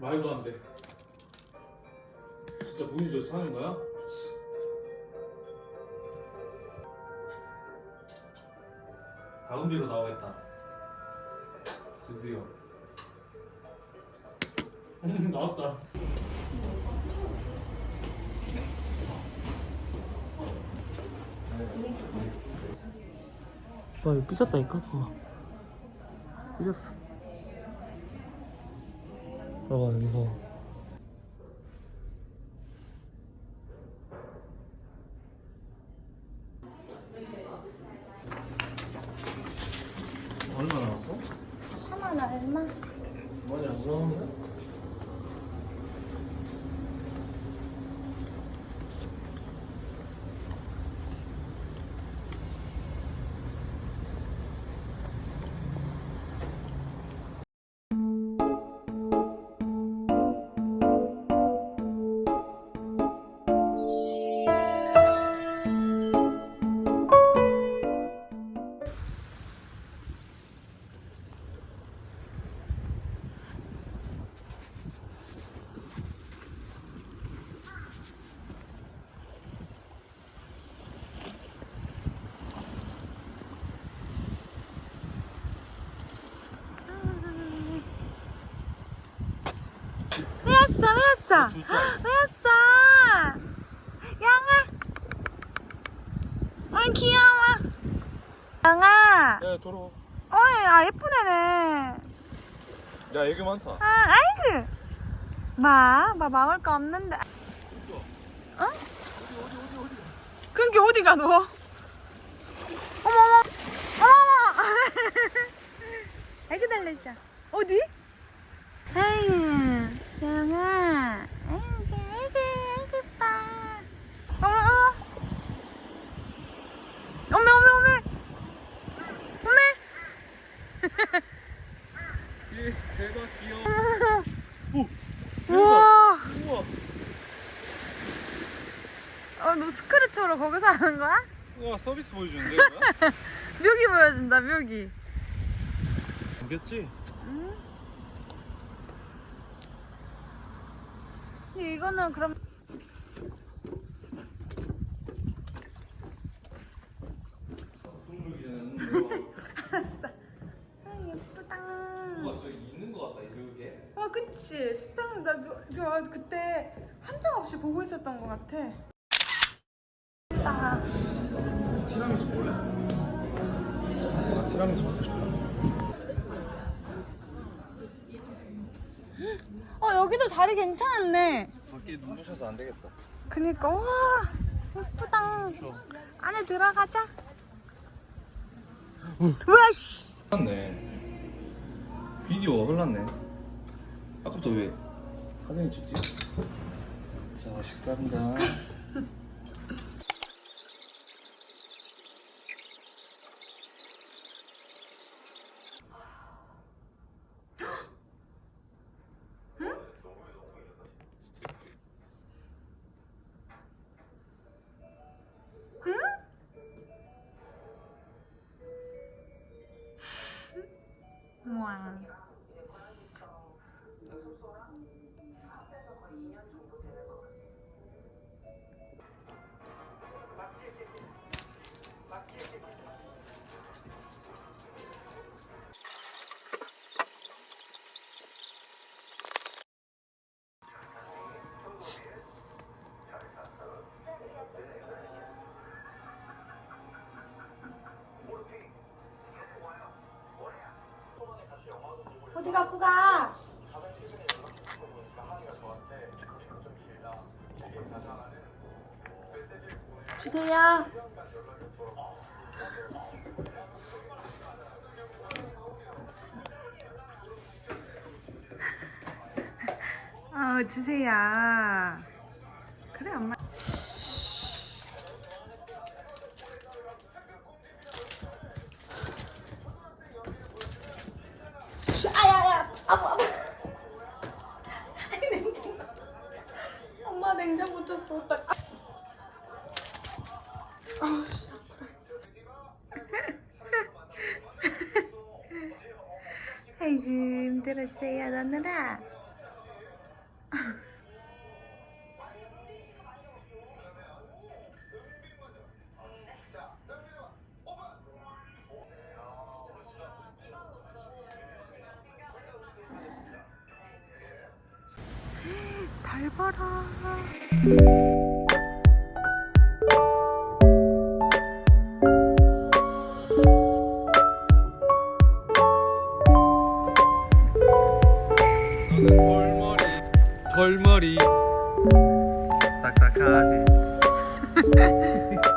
말도 안 돼. 진짜 저 사는 거야? 다운비로 나오겠다. 드디어. 음, 나왔다. 와, 이거 삐졌다니까, 그거. 삐졌어. 봐봐, 이거. 얼마 나왔어? 4만 얼마? 많이 안 나왔네? 왔어? 왜 왔어? 진짜. 왜 왔어? 양아. 어 귀여워. 양아. 야, 돌아와. 어이 아 예쁜 애네. 야, 애기 많다. 아 아이고. 마, 마 막을 거 없는데. 어? 그게 어디가 너? 어머머. 어머머. 아이고 달래셔. 어디? 아이고, 영아. 아이고, 아이고, 아이고, 빠. 어머, 어머. 어메, 어메, 어메. 어메. 얘, 대박 귀여워. 오, 우와. 우와. 어, 너 스크래쳐로 거기서 하는 거야? 우와, 서비스 보여주는데, 이거? 묘기 보여준다, 묘기. 웃겼지? 이거는 그럼. 알았어. 아, 예쁘다. 저기 있는 거 같다, 이렇게. 아, 그치. 수평, 나, 저, 저 그때 한정 없이 보고 있었던 것 같아. 아, 티라미수 볼래? 아, 티라미수 먹고 싶다. 어, 여기도 자리 괜찮았네. 밖에 눈 부셔서 안 되겠다. 그니까, 와, 예쁘다. 안에 들어가자. 우와, 씨. 흘렀네. 비디오가 흘렀네. 아까부터 왜 사진을 찍지? 자, 식사합니다. 우와. 갖고 가? 주세요. 어, 주세요. 아이고 힘들었어요. 너느라. 아. 달 봐라. 돌머리. 돌머리. 딱딱하지